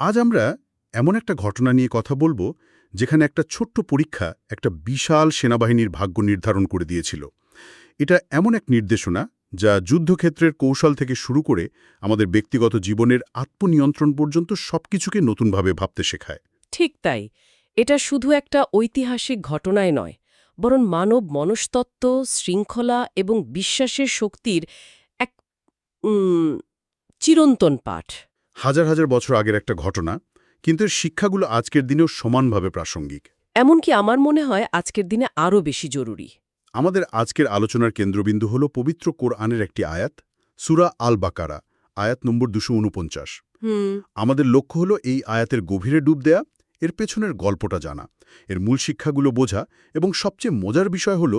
আজ আমরা এমন একটা ঘটনা নিয়ে কথা বলব, যেখানে একটা ছোট্ট পরীক্ষা একটা বিশাল সেনাবাহিনীর ভাগ্য নির্ধারণ করে দিয়েছিল। এটা এমন এক নির্দেশনা যা যুদ্ধক্ষেত্রের কৌশল থেকে শুরু করে আমাদের ব্যক্তিগত জীবনের আত্মনিয়ন্ত্রণ পর্যন্ত সবকিছুকে নতুনভাবে ভাবতে শেখায়। ঠিক তাই। এটা শুধু একটা ঐতিহাসিক ঘটনায় নয়, বরং মানব মনস্তত্ত্ব, শৃঙ্খলা এবং বিশ্বাসের শক্তির এক চিরন্তন পাঠ। হাজার হাজার বছর আগের একটা ঘটনা কিন্তু এর শিক্ষাগুলো আজকের দিনেও সমানভাবে প্রাসঙ্গিক। এমনকি আমার মনে হয় আজকের দিনে আরও বেশি জরুরি। আমাদের আজকের আলোচনার কেন্দ্রবিন্দু হল পবিত্র কোরআনের একটি আয়াত সুরা আল বাকারা আয়াত নম্বর দুশো উনপঞ্চাশ। আমাদের লক্ষ্য হল এই আয়াতের গভীরে ডুব দেয়া এর পেছনের গল্পটা জানা এর মূল শিক্ষাগুলো বোঝা এবং সবচেয়ে মজার বিষয় হল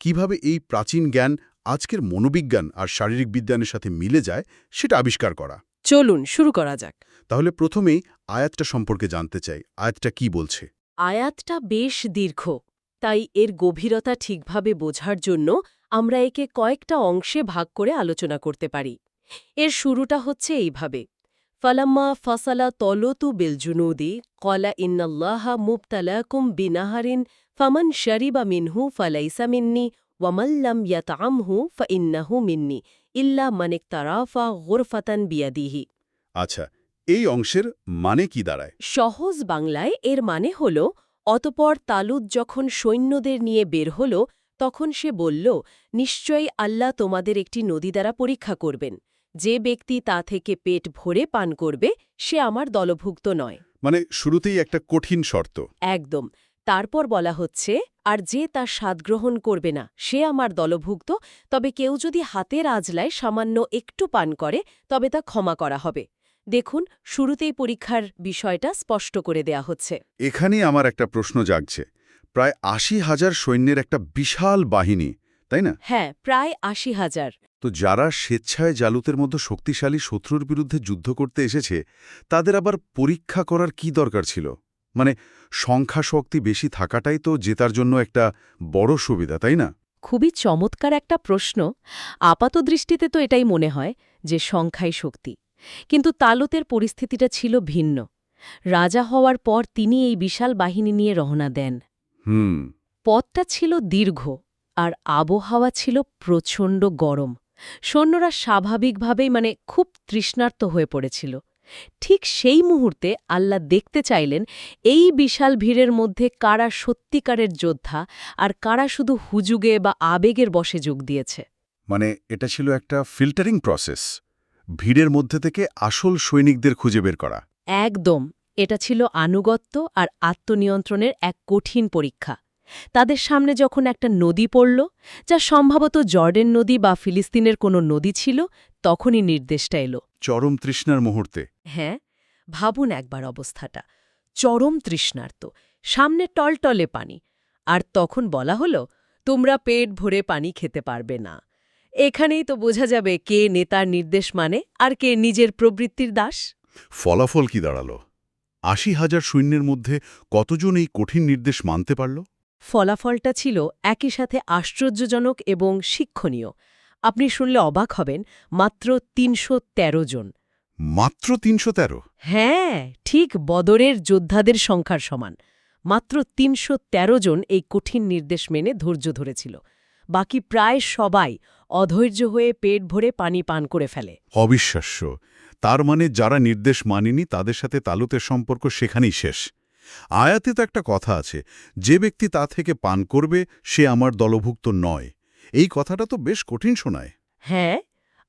কীভাবে এই প্রাচীন জ্ঞান আজকের মনোবিজ্ঞান আর শারীরিক বিজ্ঞানের সাথে মিলে যায় সেটা আবিষ্কার করা। চলুন শুরু করা যাক। তাহলে প্রথমেই আয়াতটা সম্পর্কে জানতে চাই। আয়াতটা কি বলছে? আয়াতটা বেশ দীর্ঘ তাই এর গভীরতা ঠিকভাবে বোঝার জন্য আমরা একে কয়েকটা অংশে ভাগ করে আলোচনা করতে পারি। এর শুরুটা হচ্ছে এইভাবে। ফালাম্মা ফাসালা তলতু বিলজুনুদি কলা ইন্নাল্লাহা মুবতালাকুম বিনাহারিন ফামান শরিবা মিনহু ফালাইসা মিন্নি ওয়ামাল্লাম ইয়াতামহু ফাইন্নাহু মিন্নি ইল্লা মানিক তারাফা গোরফাতান বিয়াদিহি আচ্ছা এই অংশের মানে কি দাঁড়ায়? সহজ বাংলায় এর মানে হল অতপর তালুদ যখন সৈন্যদের নিয়ে বের হল তখন সে বলল নিশ্চয়ই আল্লাহ তোমাদের একটি নদী দ্বারা পরীক্ষা করবেন। যে ব্যক্তি তা থেকে পেট ভরে পান করবে সে আমার দলভুক্ত নয়। মানে শুরুতেই একটা কঠিন শর্ত। একদম। তারপর বলা হচ্ছে আর যে তার স্বাদ গ্রহণ করবে না সে আমার দলভুক্ত তবে কেউ যদি হাতের আজলায় সামান্য একটু পান করে তবে তা ক্ষমা করা হবে। দেখুন শুরুতেই পরীক্ষার বিষয়টা স্পষ্ট করে দেয়া হচ্ছে। এখানেই আমার একটা প্রশ্ন জাগছে। প্রায় আশি হাজার সৈন্যের একটা বিশাল বাহিনী তাই না? হ্যাঁ প্রায় আশি হাজার। তো যারা স্বেচ্ছায় জালুতের মতো শক্তিশালী শত্রুর বিরুদ্ধে যুদ্ধ করতে এসেছে তাদের আবার পরীক্ষা করার কি দরকার ছিল? মানে সংখ্যা শক্তি বেশি থাকাটাই তো জেতার জন্য একটা বড় সুবিধা তাই না? খুবই চমৎকার একটা প্রশ্ন। আপাত দৃষ্টিতে তো এটাই মনে হয় যে সংখ্যাই শক্তি। কিন্তু তালতের পরিস্থিতিটা ছিল ভিন্ন। রাজা হওয়ার পর তিনি এই বিশাল বাহিনী নিয়ে রওনা দেন। হুম। পথটা ছিল দীর্ঘ আর আবহাওয়া ছিল প্রচণ্ড গরম। সৈন্যরা স্বাভাবিকভাবেই মানে খুব তৃষ্ণার্ত হয়ে পড়েছিল। ঠিক সেই মুহূর্তে আল্লাহ দেখতে চাইলেন এই বিশাল ভিড়ের মধ্যে কারা সত্যিকারের যোদ্ধা আর কারা শুধু হুজুগে বা আবেগের বসে যোগ দিয়েছে। মানে এটা ছিল একটা ফিল্টারিং প্রসেস ভিড়ের মধ্যে থেকে আসল সৈনিকদের খুঁজে বের করা। একদম এটা ছিল আনুগত্য আর আত্মনিয়ন্ত্রণের এক কঠিন পরীক্ষা। তাদের সামনে যখন একটা নদী পড়ল যা সম্ভবত জর্ডেন নদী বা ফিলিস্তিনের কোনো নদী ছিল তখনই নির্দেশটা এলো। চরম তৃষ্ণার মুহূর্তে। হ্যাঁ ভাবুন একবার অবস্থাটা। চরম তৃষ্ণার্ত সামনে টলটলে পানি। আর তখন বলা হলো তোমরা পেট ভরে পানি খেতে পারবে না। এখানেই তো বোঝা যাবে কে নেতার নির্দেশ মানে আর কে নিজের প্রবৃত্তির দাস। ফলাফল কি দাঁড়াল? আশি হাজার সৈন্যের মধ্যে কতজন এই কঠিন নির্দেশ মানতে পারল? ফলাফলটা ছিল একই সাথে আশ্চর্যজনক এবং শিক্ষণীয়। আপনি শুনলে অবাক হবেন মাত্র তিনশ তেরো জন। মাত্র তিনশো তেরো? হ্যাঁ ঠিক বদরের যোদ্ধাদের সংখ্যার সমান। মাত্র তিনশো তেরো জন এই কঠিন নির্দেশ মেনে ধৈর্য ধরেছিল। বাকি প্রায় সবাই অধৈর্য হয়ে পেট ভরে পানি পান করে ফেলে। অবিশ্বাস্য। তার মানে যারা নির্দেশ মানেনি তাদের সাথে তালুতের সম্পর্ক সেখানেই শেষ। আয়াতে তো একটা কথা আছে, যে ব্যক্তি তা থেকে পান করবে, সে আমার দলভুক্ত নয়। এই কথাটা তো বেশ কঠিন শোনায়। হ্যাঁ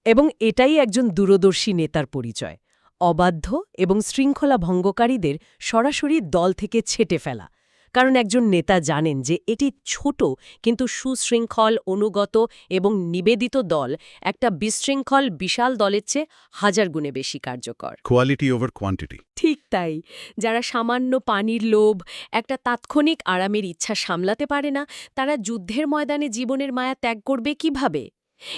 এবং এটাই একজন দূরদর্শী নেতার পরিচয়। অবাধ্য এবং শৃঙ্খলা ভঙ্গকারীদের সরাসরি দল থেকে ছেটে ফেলা। কারণ একজন নেতা জানেন যে এটি ছোট কিন্তু সুশৃঙ্খল অনুগত এবং নিবেদিত দল একটা বিশৃঙ্খল বিশাল দলের চেয়ে হাজার গুণে বেশি কার্যকর। কোয়ালিটি ওভার কোয়ান্টিটি ঠিক তাই। যারা সামান্য পানির লোভ একটা তাৎক্ষণিক আরামের ইচ্ছা সামলাতে পারে না তারা যুদ্ধের ময়দানে জীবনের মায়া ত্যাগ করবে কীভাবে?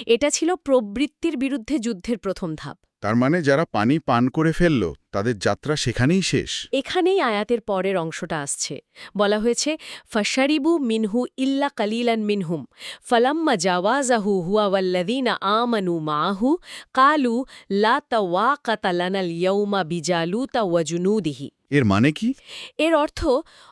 এটা ছিল প্রবৃত্তির বিরুদ্ধে যুদ্ধের প্রথম ধাপ। তার মানে যারা পানি পান করে ফেলল তাদের যাত্রা সেখানেই শেষ। এখানেই আয়াতের পরের অংশটা আসছে। বলা হয়েছে ফশারিবু মিনহু ইল্লা কালিলান মিনহুম ফলাম্মা জাওয়াজাহু হুয়া ওয়াল্লাযীনা আমানু মাহু কালু লা তাওয়াকাতা লানাল ইয়াউমা বিজালুতা ওয়া জুনুদিহি। এর মানে কি? এর অর্থ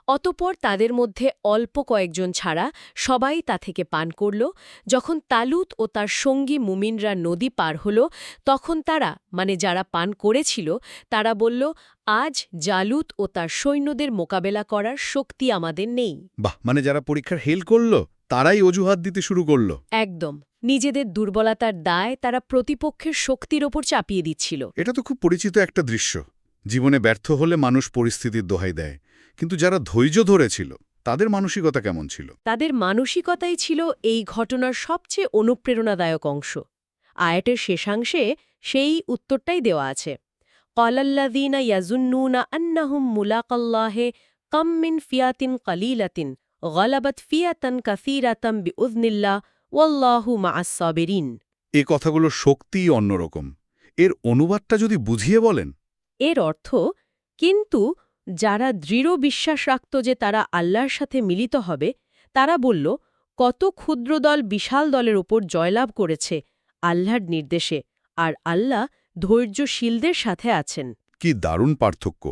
অতপর তাদের মধ্যে অল্প কয়েকজন ছাড়া সবাই তা থেকে পান করল। যখন তালুত ও তার সঙ্গী মুমিনরা নদী পার হল তখন তারা মানে যারা পান করেছিল তারা বলল আজ জালুত ও তার সৈন্যদের মোকাবেলা করার শক্তি আমাদের নেই। বাহ মানে যারা পরীক্ষার হেল করল তারাই অজুহাত দিতে শুরু করল। একদম নিজেদের দুর্বলতার দায় তারা প্রতিপক্ষের শক্তির ওপর চাপিয়ে দিচ্ছিল। এটা তো খুব পরিচিত একটা দৃশ্য। জীবনে ব্যর্থ হলে মানুষ পরিস্থিতির দোহাই দেয়। কিন্তু যারা ধৈর্য ধরেছিল তাদের মানসিকতা কেমন ছিল? তাদের মানসিকতাই ছিল এই ঘটনার সবচেয়ে অনুপ্রেরণাদায়ক অংশ। আয়াটের শেষাংশে সেই উত্তরটাই দেওয়া আছে। কলাল্লাদিনা ইয়াজুন্নুনা আন্নাহুম মুলাকাল্লাহে কম মিন ফিয়াতিন কালিলাতিন গলাবত ফিয়াতান কাসিরাতাম বিউজনিল্লা ওয়াল্লাহু মাআস-সাবিরিন এ কথাগুলো সত্যিই অন্যরকম। এর অনুবাদটা যদি বুঝিয়ে বলেন। এর অর্থ কিন্তু যারা দৃঢ় বিশ্বাস রাখত যে তারা আল্লাহর সাথে মিলিত হবে তারা বলল কত ক্ষুদ্র দল বিশাল দলের ওপর জয়লাভ করেছে আল্লাহর নির্দেশে। আর আল্লাহ ধৈর্যশীলদের সাথে আছেন। কি দারুণ পার্থক্য।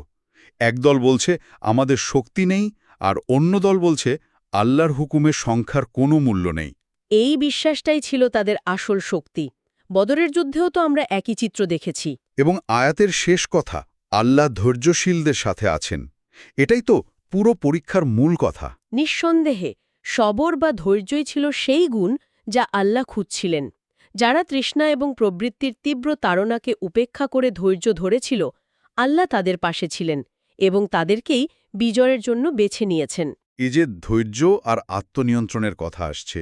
একদল বলছে আমাদের শক্তি নেই আর অন্য দল বলছে আল্লাহর হুকুমের সংখ্যার কোনো মূল্য নেই। এই বিশ্বাসটাই ছিল তাদের আসল শক্তি। বদরের যুদ্ধেও তো আমরা একই চিত্র দেখেছি। এবং আয়াতের শেষ কথা আল্লাহ ধৈর্যশীলদের সাথে আছেন। এটাই তো পুরো পরীক্ষার মূল কথা। নিঃসন্দেহে সবর বা ধৈর্যই ছিল সেই গুণ যা আল্লাহ খুঁজছিলেন। যারা তৃষ্ণা এবং প্রবৃত্তির তীব্র তাড়নাকে উপেক্ষা করে ধৈর্য ধরেছিল আল্লাহ তাদের পাশে ছিলেন এবং তাদেরকেই বিজয়ের জন্য বেছে নিয়েছেন। এই যে ধৈর্য আর আত্মনিয়ন্ত্রণের কথা আসছে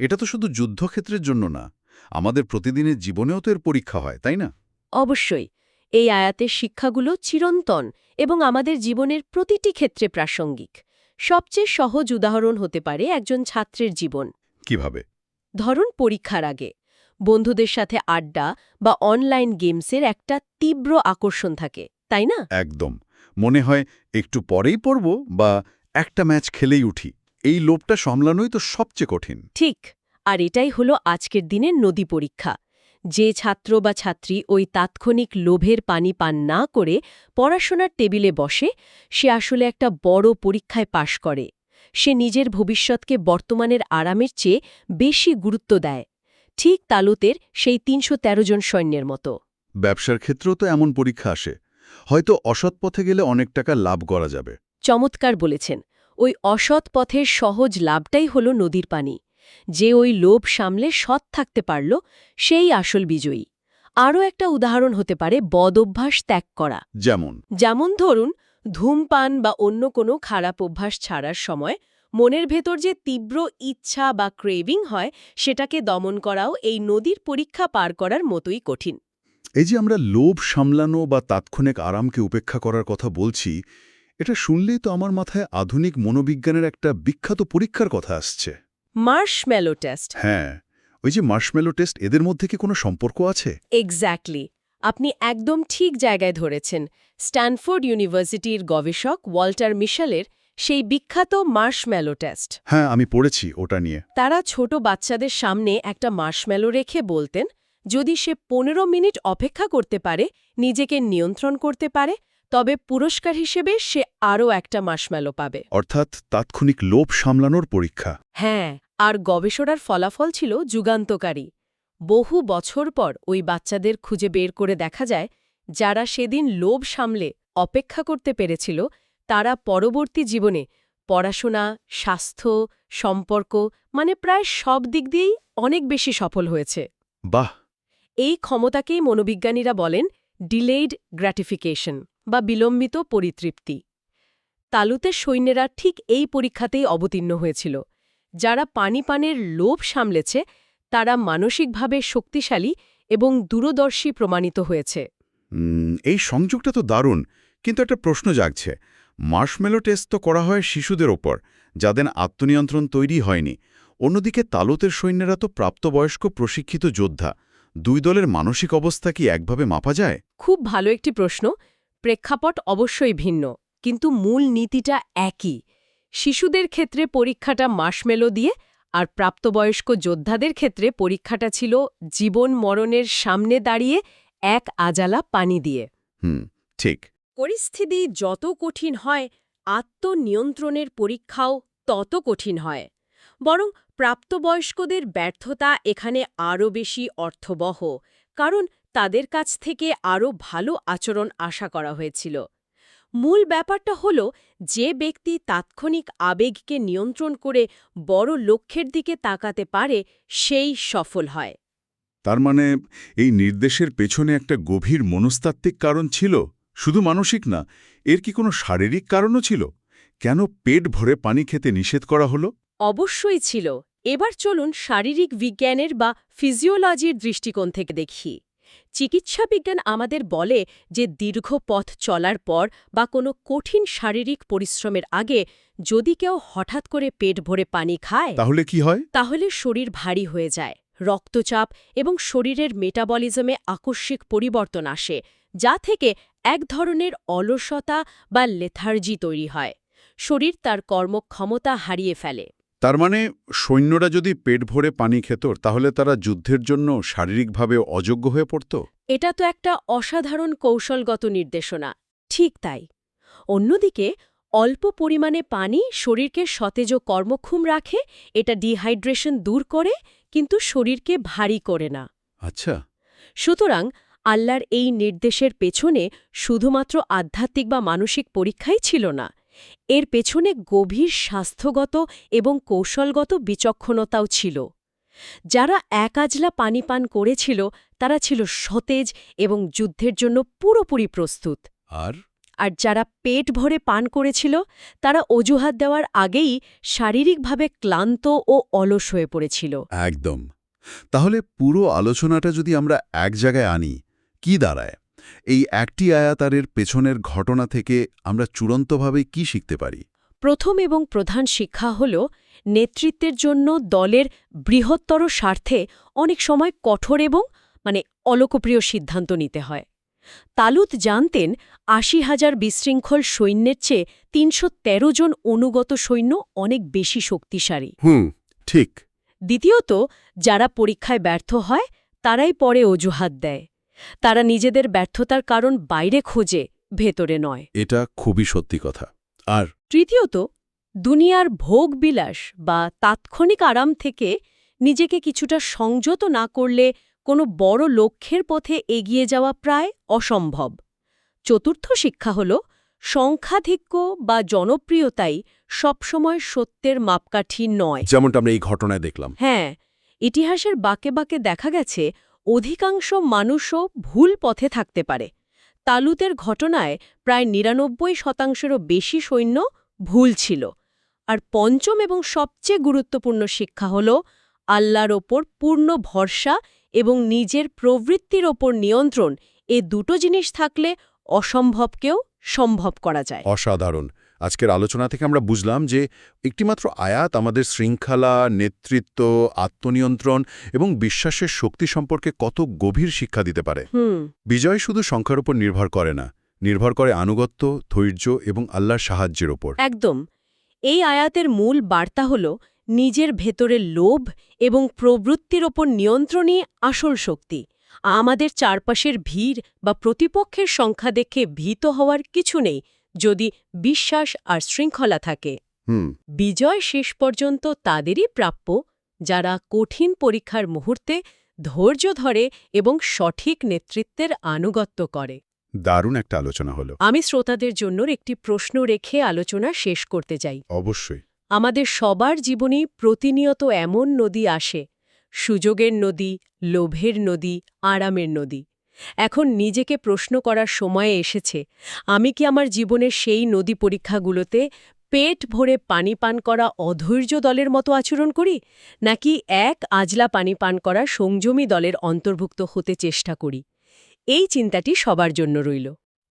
এটা তো শুধু যুদ্ধক্ষেত্রের জন্য না আমাদের প্রতিদিনের জীবনেও তো এর পরীক্ষা হয় তাই না? অবশ্যই এই আয়াতের শিক্ষাগুলো চিরন্তন এবং আমাদের জীবনের প্রতিটি ক্ষেত্রে প্রাসঙ্গিক। সবচেয়ে সহজ উদাহরণ হতে পারে একজন ছাত্রের জীবন। কীভাবে? ধরুন পরীক্ষার আগে। বন্ধুদের সাথে আড্ডা বা অনলাইন গেমসের একটা তীব্র আকর্ষণ থাকে তাই না? একদম। মনে হয় একটু পরেই পড়ব বা একটা ম্যাচ খেলেই উঠি। এই লোভটা সামলানোই তো সবচেয়ে কঠিন। ঠিক। আর এটাই হলো আজকের দিনের নদী পরীক্ষা। যে ছাত্র বা ছাত্রী ওই তাৎক্ষণিক লোভের পানি পান না করে পড়াশোনার টেবিলে বসে সে আসলে একটা বড় পরীক্ষায় পাশ করে। সে নিজের ভবিষ্যৎকে বর্তমানের আরামের চেয়ে বেশি গুরুত্ব দেয়। ঠিক তালুতের সেই তিনশো তেরো জন সৈন্যের মতো। ব্যবসার ক্ষেত্রেও তো এমন পরীক্ষা আসে। হয়তো অসৎ পথে গেলে অনেক টাকা লাভ করা যাবে। চমৎকার বলেছেন। ওই অসৎ পথের সহজ লাভটাই হল নদীর পানি। যে ওই লোভ সামলে সৎ থাকতে পারল সেই আসল বিজয়ী। আরও একটা উদাহরণ হতে পারে বদ অভ্যাস ত্যাগ করা। যেমন? যেমন ধরুন ধূমপান বা অন্য কোনো খারাপ অভ্যাস ছাড়ার সময় মনের ভেতর যে তীব্র ইচ্ছা বা ক্রেভিং হয় সেটাকে দমন করাও এই নদীর পরীক্ষা পার করার মতোই কঠিন। এই যে আমরা লোভ সামলানো বা তাৎক্ষণিক আরামকে উপেক্ষা করার কথা বলছি এটা শুনলেই তো আমার মাথায় আধুনিক মনোবিজ্ঞানের একটা বিখ্যাত পরীক্ষার কথা আসছে। মার্শম্যালো টেস্ট হ্যাঁ ওই যে মার্শমেলো টেস্ট এদের মধ্যে কি কোনো সম্পর্ক আছে? এক্স্যাক্টলি আপনি একদম ঠিক জায়গায় ধরেছেন। স্ট্যানফোর্ড ইউনিভার্সিটির গবেষক ওয়াল্টার মিশেলের সেই বিখ্যাত মার্শম্যালো টেস্ট। হ্যাঁ আমি পড়েছি ওটা নিয়ে। তারা ছোট বাচ্চাদের সামনে একটা মার্শম্যালো রেখে বলতেন যদি সে পনেরো মিনিট অপেক্ষা করতে পারে নিজেকে নিয়ন্ত্রণ করতে পারে তবে পুরস্কার হিসেবে সে আরও একটা মার্শম্যালো পাবে। অর্থাৎ তাৎক্ষণিক লোভ সামলানোর পরীক্ষা। হ্যাঁ আর গবেষণার ফলাফল ছিল যুগান্তকারী। বহু বছর পর ওই বাচ্চাদের খুঁজে বের করে দেখা যায় যারা সেদিন লোভ সামলে অপেক্ষা করতে পেরেছিল তারা পরবর্তী জীবনে পড়াশোনা স্বাস্থ্য সম্পর্ক মানে প্রায় সব দিক দিয়েই অনেক বেশি সফল হয়েছে। বাহ! এই ক্ষমতাকেই মনোবিজ্ঞানীরা বলেন ডিলেইড গ্র্যাটিফিকেশন বা বিলম্বিত পরিতৃপ্তি। তালুতের সৈন্যেরা ঠিক এই পরীক্ষাতেই অবতীর্ণ হয়েছিল। যারা পানি পানের লোভ সামলেছে তারা মানসিকভাবে শক্তিশালী এবং দূরদর্শী প্রমাণিত হয়েছে। এই সংযোগটা তো দারুণ কিন্তু একটা প্রশ্ন জাগছে। মার্শমেলো টেস্ট তো করা হয় শিশুদের ওপর যাদের আত্মনিয়ন্ত্রণ তৈরি হয়নি। অন্যদিকে তালুতের সৈন্যরা তো প্রাপ্তবয়স্ক প্রশিক্ষিত যোদ্ধা। দুই দলের মানসিক অবস্থা কি একভাবে মাপা যায়? খুব ভালো একটি প্রশ্ন। প্রেক্ষাপট অবশ্যই ভিন্ন কিন্তু মূল নীতিটা একই। শিশুদের ক্ষেত্রে পরীক্ষাটা মাসমেলো দিয়ে আর প্রাপ্তবয়স্ক যোদ্ধাদের ক্ষেত্রে পরীক্ষাটা ছিল জীবন মরণের সামনে দাঁড়িয়ে এক আজালা পানি দিয়ে। হুম ঠিক। পরিস্থিতি যত কঠিন হয়, আত্মনিয়ন্ত্রণের পরীক্ষাও তত কঠিন হয়। বরং প্রাপ্তবয়স্কদের ব্যর্থতা এখানে আরও বেশি অর্থবহ, কারণ তাদের কাছ থেকে আরও ভালো আচরণ আশা করা হয়েছিল। মূল ব্যাপারটা হল, যে ব্যক্তি তাৎক্ষণিক আবেগকে নিয়ন্ত্রণ করে বড় লক্ষ্যের দিকে তাকাতে পারে, সেই সফল হয়। তার মানে এই নির্দেশের পেছনে একটা গভীর মনস্তাত্ত্বিক কারণ ছিল? শুধু মানসিক না এর কি কোনো শারীরিক কারণও ছিল? কেন পেট ভরে পানি খেতে নিষেধ করা হলো? অবশ্যই ছিল। এবার চলুন শারীরিক বিজ্ঞানের বা ফিজিওলজির দৃষ্টিকোণ থেকে দেখি। চিকিৎসা বিজ্ঞান আমাদের বলে যে দীর্ঘ পথ চলার পর বা কোনো কঠিন শারীরিক পরিশ্রমের আগে যদি কেউ হঠাৎ করে পেট ভরে পানি খায় তাহলে কি হয়? তাহলে শরীর ভারী হয়ে যায় রক্তচাপ এবং শরীরের মেটাবলিজমে আকস্মিক পরিবর্তন আসে যা থেকে এক ধরনের অলসতা বা লেথার্জি তৈরি হয়। শরীর তার কর্মক্ষমতা হারিয়ে ফেলে। তার মানে সৈন্যরা যদি পেট ভরে পানি খেত তাহলে তারা যুদ্ধের জন্য শারীরিকভাবে অযোগ্য হয়ে পড়ত? এটা তো একটা অসাধারণ কৌশলগত নির্দেশনা। ঠিক তাই। অন্যদিকে অল্প পরিমাণে পানি শরীরকে সতেজ কর্মক্ষম রাখে এটা ডিহাইড্রেশন দূর করে কিন্তু শরীরকে ভারী করে না। আচ্ছা। সুতরাং আল্লাহর এই নির্দেশের পেছনে শুধুমাত্র আধ্যাত্মিক বা মানসিক পরীক্ষাই ছিল না এর পেছনে গভীর স্বাস্থ্যগত এবং কৌশলগত বিচক্ষণতাও ছিল। যারা এক আজলা পানি পান করেছিল তারা ছিল সতেজ এবং যুদ্ধের জন্য পুরোপুরি প্রস্তুত। আর? আর যারা পেট ভরে পান করেছিল তারা অজুহাত দেওয়ার আগেই শারীরিকভাবে ক্লান্ত ও অলস হয়ে পড়েছিল। একদম। তাহলে পুরো আলোচনাটা যদি আমরা এক জায়গায় আনি কি দাঁড়ায়? এই একটি আয়াতারের পেছনের ঘটনা থেকে আমরা চূড়ান্তভাবে কি শিখতে পারি? প্রথম এবং প্রধান শিক্ষা হল নেতৃত্বের জন্য দলের বৃহত্তর স্বার্থে অনেক সময় কঠোর এবং মানে অলোকপ্রিয় সিদ্ধান্ত নিতে হয়। তালুত জানতেন আশি হাজার বিশৃঙ্খল সৈন্যের চেয়ে তিনশো তেরো জন অনুগত সৈন্য অনেক বেশি শক্তিশালী। হুম ঠিক। দ্বিতীয়ত যারা পরীক্ষায় ব্যর্থ হয় তারাই পরে অজুহাত দেয়। তারা নিজেদের ব্যর্থতার কারণ বাইরে খোঁজে ভেতরে নয়। এটা খুবই সত্যি কথা। আর তৃতীয়ত দুনিয়ার ভোগবিলাস বা তাৎক্ষণিক আরাম থেকে নিজেকে কিছুটা সংযত না করলে কোনো বড় লক্ষ্যের পথে এগিয়ে যাওয়া প্রায় অসম্ভব। চতুর্থ শিক্ষা হল সংখ্যাধিক্য বা জনপ্রিয়তাই সবসময় সত্যের মাপকাঠি নয়। যেমনটা আমরা এই ঘটনায় দেখলাম। হ্যাঁ ইতিহাসের বাকে বাকে দেখা গেছে অধিকাংশ মানুষও ভুল পথে থাকতে পারে। তালুতের ঘটনায় প্রায় নিরানব্বই শতাংশেরও বেশি সৈন্য ভুল ছিল। আর পঞ্চম এবং সবচেয়ে গুরুত্বপূর্ণ শিক্ষা হল, আল্লাহর ওপর পূর্ণ ভরসা এবং নিজের প্রবৃত্তির ওপর নিয়ন্ত্রণ, এ দুটো জিনিস থাকলে অসম্ভবকেও সম্ভব করা যায়। অসাধারণ। আজকের আলোচনা থেকে আমরা বুঝলাম যে একটিমাত্র আয়াত আমাদের শৃঙ্খলা নেতৃত্ব আত্মনিয়ন্ত্রণ এবং বিশ্বাসের শক্তি সম্পর্কে কত গভীর শিক্ষা দিতে পারে। বিজয় শুধু সংখ্যার উপর নির্ভর করে না নির্ভর করে আনুগত্য ধৈর্য এবং আল্লাহর সাহায্যের ওপর একদম। এই আয়াতের মূল বার্তা হল নিজের ভেতরের লোভ এবং প্রবৃত্তির ওপর নিয়ন্ত্রণই আসল শক্তি। আমাদের চারপাশের ভিড় বা প্রতিপক্ষের সংখ্যা দেখে ভীত হওয়ার কিছু নেই যদি বিশ্বাস আর শৃঙ্খলা থাকে। বিজয় শেষ পর্যন্ত তাদেরই প্রাপ্য যারা কঠিন পরীক্ষার মুহূর্তে ধৈর্য ধরে এবং সঠিক নেতৃত্বের আনুগত্য করে। দারুণ একটা আলোচনা হলো। আমি শ্রোতাদের জন্য একটি প্রশ্ন রেখে আলোচনা শেষ করতে চাই। অবশ্যই। আমাদের সবার জীবনেই প্রতিনিয়ত এমন নদী আসে সুযোগের নদী লোভের নদী আরামের নদী। এখন নিজেকে প্রশ্ন করার সময় এসেছে। আমি কি আমার জীবনের সেই নদী পরীক্ষাগুলোতে পেট ভরে পানি পান করা অধৈর্য দলের মতো আচরণ করি, নাকি এক আজলা পানি পান করা সংযমী দলের অন্তর্ভুক্ত হতে চেষ্টা করি? এই চিন্তাটি সবার জন্য রইল।